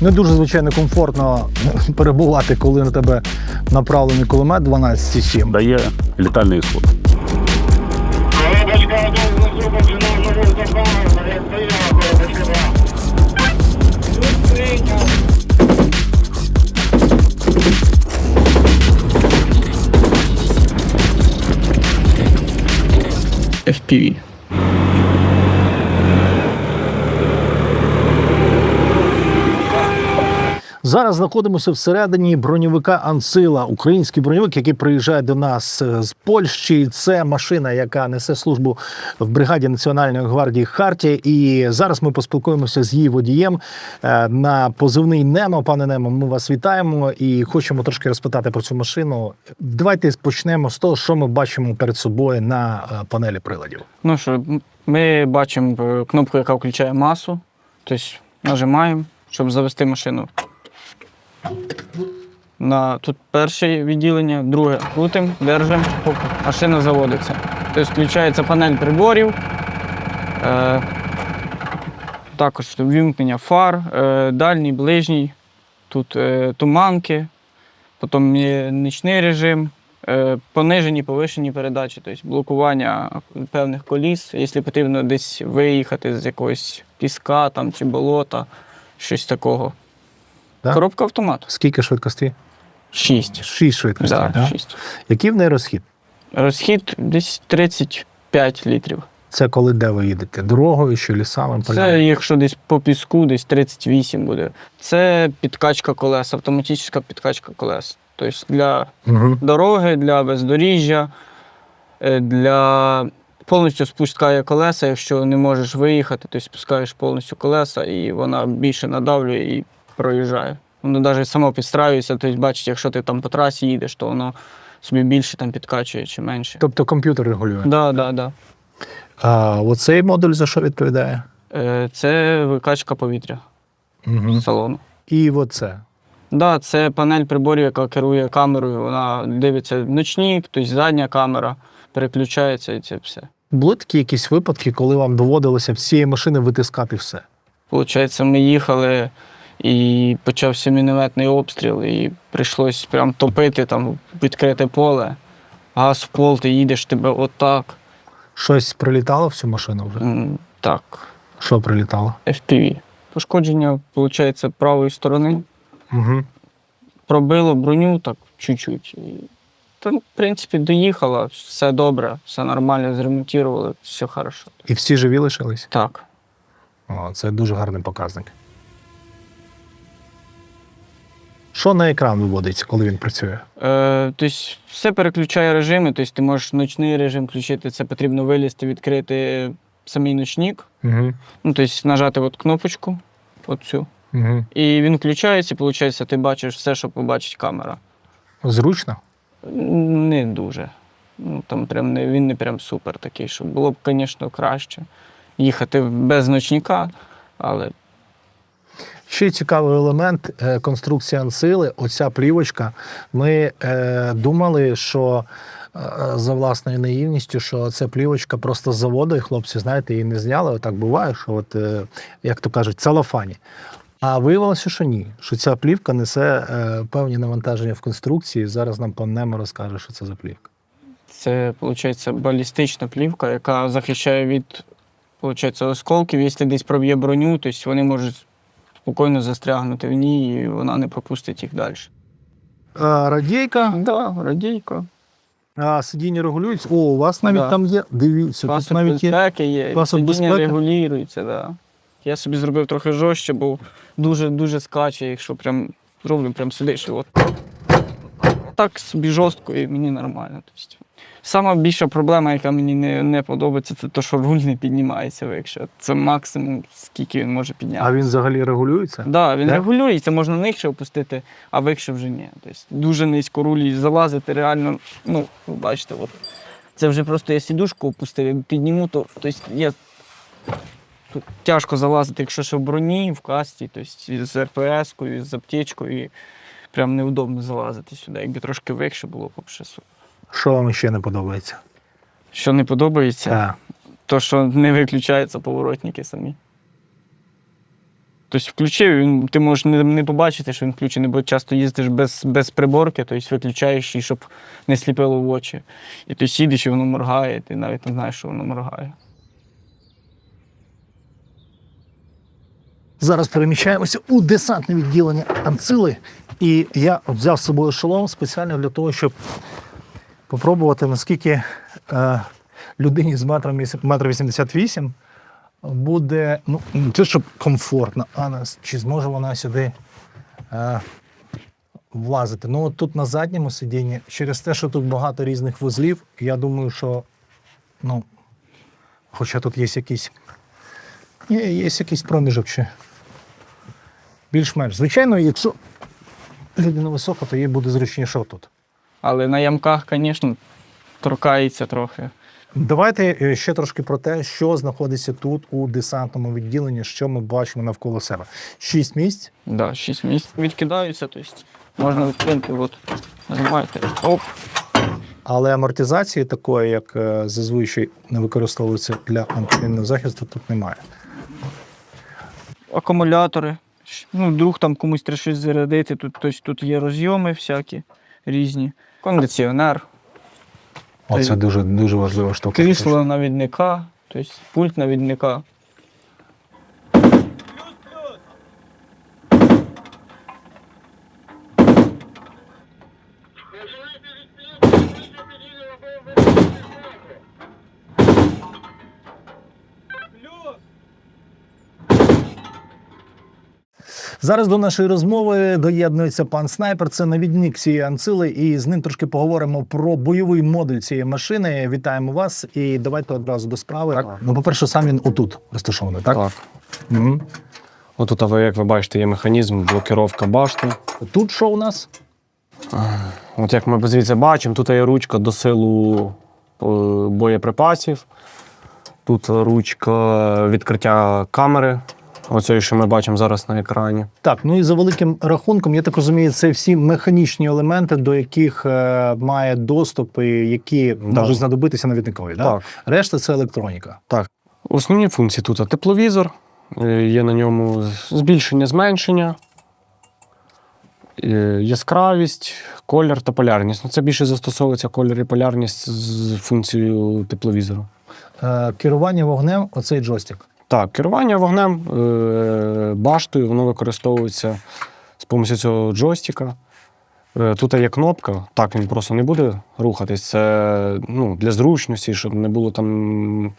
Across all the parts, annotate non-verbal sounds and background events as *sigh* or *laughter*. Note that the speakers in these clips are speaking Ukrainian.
Не дуже звичайно комфортно *laughs* перебувати, коли на тебе направлений кулемет 12,7. Дає літальний ісход. Бабочка, один внизу починав нову запалу, як поїхав, спасибо. FPV. Зараз знаходимося всередині броньовика Ансила, український броньовик, який приїжджає до нас е, з Польщі. Це машина, яка несе службу в бригаді Національної гвардії Харті. І зараз ми поспілкуємося з її водієм е, на позивний Немо. Пане Немо, ми вас вітаємо і хочемо трошки розпитати про цю машину. Давайте почнемо з того, що ми бачимо перед собою на е, панелі приладів. Ну що, ми бачимо кнопку, яка включає масу. Тобто нажимаємо, щоб завести машину. На, тут перше відділення, друге крутимо, держимо, машина заводиться. Тобто включається панель приборів. Е, також вімкнення фар, е, дальній, ближній, тут е, туманки, потім є нічний режим, е, понижені, повишені передачі, тобто блокування певних коліс, якщо потрібно десь виїхати з якогось піска там, чи болота, щось такого. Так? Коробка автомат. Скільки швидкостей? Шість. Шість швидкостей. Да, так? шість. Який в неї розхід? Розхід десь 35 літрів. Це коли де ви їдете? Дорогою чи лісами? полями? Це якщо десь по піску, десь 38 буде. Це підкачка колес, автоматична підкачка колес. Тобто для Угу. дороги, для бездоріжжя, е, для повністю спускає колеса, якщо не можеш виїхати, то спускаєш повністю колеса і вона більше надавлює і проїжджає. Воно навіть само підстраюється, тобто бачиш, якщо ти там по трасі їдеш, то воно собі більше там підкачує чи менше. Тобто комп'ютер регулює. Да, да, да. А оцей модуль за що відповідає? Е, Це викачка повітря Угу. з салону. І оце. Да, це панель приборів, яка керує камерою. Вона дивиться ночник, тобто задня камера, переключається і це все. Були такі якісь випадки, коли вам доводилося з цієї машини витискати все. Получається, ми їхали і почався мінометний обстріл, і прийшлось прям топити там відкрите поле. Газ в пол, ти їдеш тебе отак. Щось прилітало в цю машину вже? М, Так, Що прилітало? FPV. Пошкодження, виходить, правої сторони. Угу. Пробило броню так чуть-чуть. І, та, в принципі, доїхала, все добре, все нормально, зремонтували, все хорошо. І всі живі лишились? Так. О, це дуже гарний показник. Що на екран виводиться, коли він працює? Е, тобто все переключає режими, тобто ти можеш ночний режим включити, це потрібно вилізти, відкрити самий ночник. Угу. Ну, тобто нажати от кнопочку, оцю, Угу. і він включається, і виходить, ти бачиш все, що побачить камера. Зручно? Не дуже. Ну, там прям не, він не прям супер такий, що було б, звісно, краще їхати без ночника, але Ще цікавий елемент е, конструкції ансили. Оця плівочка. Ми е, думали, що е, за власною наївністю, що це плівочка просто з заводу, і хлопці, знаєте, її не зняли. Отак буває, що от, як то кажуть, целофані. А виявилося, що ні, що ця плівка несе певні навантаження в конструкції. Зараз нам пан Немо розкаже, що це за плівка. Це, виходить, балістична плівка, яка захищає від виходить, осколків. Якщо десь проб'є броню, то вони можуть спокійно застрягнути в ній, і вона не пропустить їх далі. А, радійка, Да, радійка. а, сидіння регулюється. О, у вас навіть Да. там є. Дивіться, тут навіть є. безпеки є, пасок сидіння безпеки. регулюється, да. Я собі зробив трохи жорстче, бо дуже-дуже скаче, якщо прям зроблю прям сидиш. От. Так собі жорстко і мені нормально. Тобто, сама більша проблема, яка мені не, не подобається, це те, що руль не піднімається вище. Це максимум, скільки він може підняти. А він взагалі регулюється? Да, він Так? регулюється, можна нижче опустити, а вище вже ні. Тобто дуже низько рулі залазити реально, ну, ви бачите, от. Це вже просто я сідушку опустив, як підніму, то тобто, я тут тяжко залазити, якщо ще в броні, в касті, тобто з РПС-кою, з аптечкою, і прям неудобно залазити сюди. Якби трошки вище було, б взагалі супер. Що вам ще не подобається? Що не подобається, Так. то що не виключаються поворотники самі. Тобто включив, він, ти можеш не, не побачити, що він включений, бо часто їздиш без, без приборки, тобто виключаєш її, щоб не сліпило в очі. І ти сидиш, і воно моргає, ти навіть не знаєш, що воно моргає. Зараз переміщаємося у десантне відділення Анцили. І я взяв з собою шолом спеціально для того, щоб попробувати, наскільки е, людині з вісім- 88 буде ну, не те, щоб комфортно, а чи зможе вона сюди е, влазити. Ну, от тут на задньому сидінні, через те, що тут багато різних вузлів, я думаю, що ну, хоча тут є якийсь. Є, є якийсь проміжок ще. Більш-менш. Звичайно, якщо людина висока, то їй буде зручніше тут. Але на ямках, звісно, торкається трохи. Давайте е, ще трошки про те, що знаходиться тут у десантному відділенні, що ми бачимо навколо себе. Шість місць. Да, 6 місць відкидаються, тобто можна відкинути, от, нажимаєте, оп, Але амортизації такої, як е, зазвичай не використовується для антимінного захисту, тут немає. акумулятори. Ну, вдруг там комусь треба щось зарядити. Тут, тобто, тут є розйоми всякі різні. Кондиціонер, Оце дуже дуже важлива штука. крісло навідника, тобто пульт навідника. Зараз до нашої розмови доєднується пан снайпер. Це навідник цієї анцили, і з ним трошки поговоримо про бойовий модуль цієї машини. Вітаємо вас і давайте одразу до справи. Так. Ну, по-перше, сам він отут розташований, так? Так. Угу. Отут, ви, як ви бачите, є механізм, блокировка башти. Тут що у нас? От як ми звідси бачимо, тут є ручка до силу е, боєприпасів. Тут ручка відкриття камери. Оце, що ми бачимо зараз на екрані. Так, ну і за великим рахунком, я так розумію, це всі механічні елементи, до яких е, має доступ, і які Да. можуть знадобитися навідникові. Да? Так. Решта це електроніка. Так. Основні функції тут тепловізор, е, є на ньому збільшення, зменшення, е, яскравість, колір та полярність. Ну, це більше застосовується колір і полярність з функцією тепловізору. Е, керування вогнем, оцей джойстик. Так, керування вогнем е, баштою, воно використовується з допомогою цього джойстика. Е, Тут є кнопка, так він просто не буде рухатись. Це ну, для зручності, щоб не було там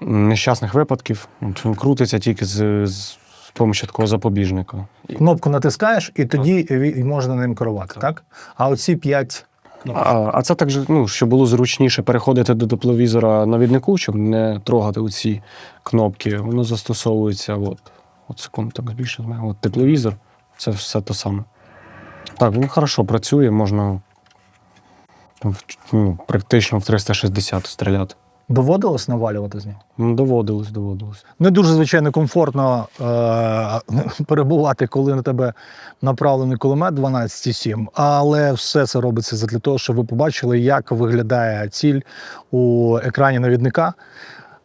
нещасних випадків. От Він крутиться тільки з, з допомогою такого запобіжника. Кнопку натискаєш, і тоді ві- можна ним керувати, так? А оці п'ять. А, а це так, ну, щоб було зручніше переходити до тепловізора навіднику, щоб не трогати ці кнопки, воно застосовується. От, от секунду, так більше знаю. От тепловізор, це все те саме. Так, він хорошо працює, можна ну, практично в 360 стріляти. Доводилось навалювати з нього? Ну, доводилось, доводилось. Не дуже, звичайно, комфортно е- *laughs* перебувати, коли на тебе направлений кулемет 12,7, але все це робиться для того, щоб ви побачили, як виглядає ціль у екрані навідника.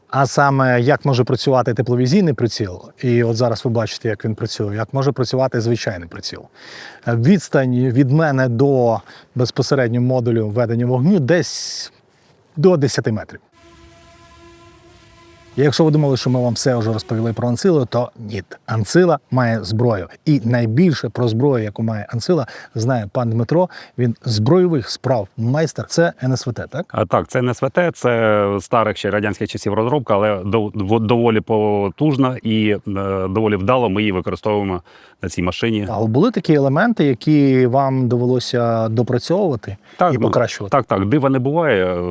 А саме як може працювати тепловізійний приціл, і от зараз ви бачите, як він працює, як може працювати звичайний приціл. Відстань від мене до безпосередньо модулю ведення вогню десь до 10 метрів. І Якщо ви думали, що ми вам все вже розповіли про Анцилу, то ні. Анцила має зброю. І найбільше про зброю, яку має Анцила, знає пан Дмитро. Він збройових справ майстер. Це НСВТ, так? А, Так, це НСВТ, це старих ще радянських часів розробка, але дов- дов- доволі потужна і е, доволі вдало ми її використовуємо на цій машині. А були такі елементи, які вам довелося допрацьовувати Так, і покращувати. Так, так, дива не буває. Е,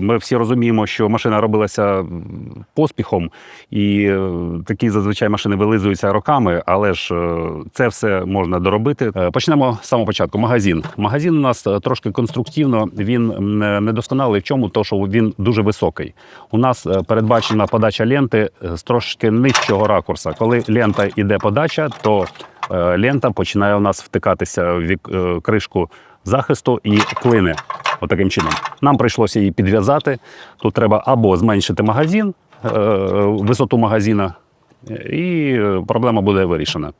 Ми всі розуміємо, що машина робилася поспіхом, і е, такі зазвичай машини вилизуються роками, але ж е, це все можна доробити. Почнемо з самого початку. Магазин. Магазин у нас трошки конструктивно. Він м, недосконалий в чому, то що він дуже високий. У нас передбачена подача ленти з трошки нижчого ракурса. Коли лента йде подача, то лента починає у нас втикатися в е, кришку захисту і клине. Отаким чином. Нам прийшлося її підв'язати. Тут треба або зменшити магазин, е, висоту магазина і е, проблема буде вирішена.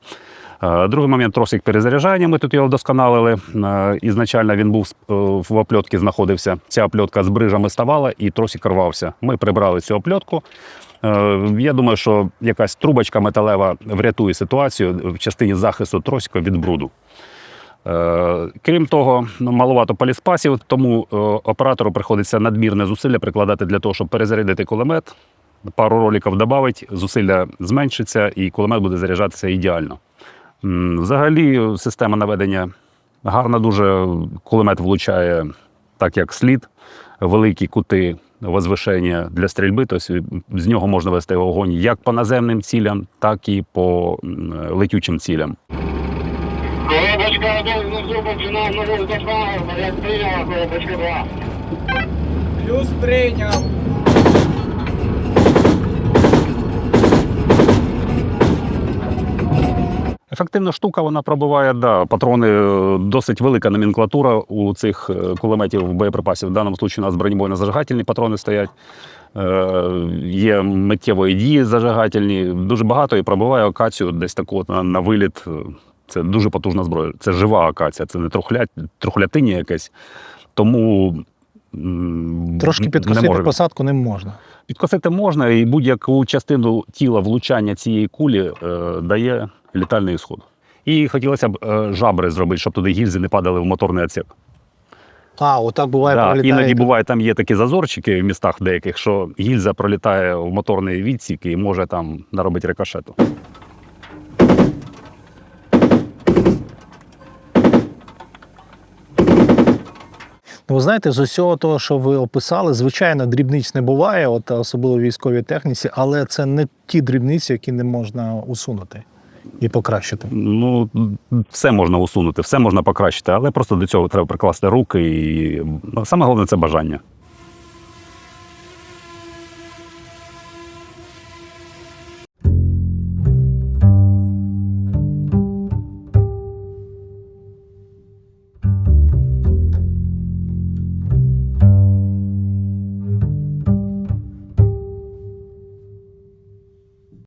Е, Другий момент тросик перезаряджання. Ми тут його вдосконалили. Е, Ізначально він був е, в опльотці знаходився. Ця опльотка з брижами ставала і тросик рвався. Ми прибрали цю опльотку. Е, Я думаю, що якась трубочка металева врятує ситуацію в частині захисту тросика від бруду. Е, Крім того, ну, маловато поліспасів, тому е, оператору приходиться надмірне зусилля прикладати для того, щоб перезарядити кулемет. Пару роликів додавить, зусилля зменшиться, і кулемет буде заряджатися ідеально. Взагалі, система наведення гарна, дуже кулемет влучає так, як слід, великі кути возвишення для стрільби. Тобто з нього можна вести вогонь як по наземним цілям, так і по летючим цілям. Коробочка 1 внизу починає як прийняла коробочка два. Плюс прийняв. Ефективна штука, вона пробиває, да, патрони, е, досить велика номенклатура у цих е, кулеметів боєприпасів. В даному випадку у нас бронебойно-зажигательні патрони стоять. Е, є миттєвої дії зажигательні, дуже багато і пробиває акацію десь таку от на, на виліт. Це дуже потужна зброя. Це жива акація, це не трухля, трухлятині якесь. Тому Трошки не підкосити може. посадку не можна. Підкосити можна, і будь-яку частину тіла влучання цієї кулі е, дає літальний ісход. І хотілося б е, жабри зробити, щоб туди гільзи не падали в моторний отсек. А, отак буває, Да, пролітає. іноді буває, там є такі зазорчики в містах деяких, що гільза пролітає в моторний відсік і може там наробити рикошету. Ви знаєте, з усього того, що ви описали, звичайно, дрібниць не буває, от особливо в військовій техніці, але це не ті дрібниці, які не можна усунути і покращити. Ну, все можна усунути, все можна покращити, але просто до цього треба прикласти руки. І ну, саме головне це бажання.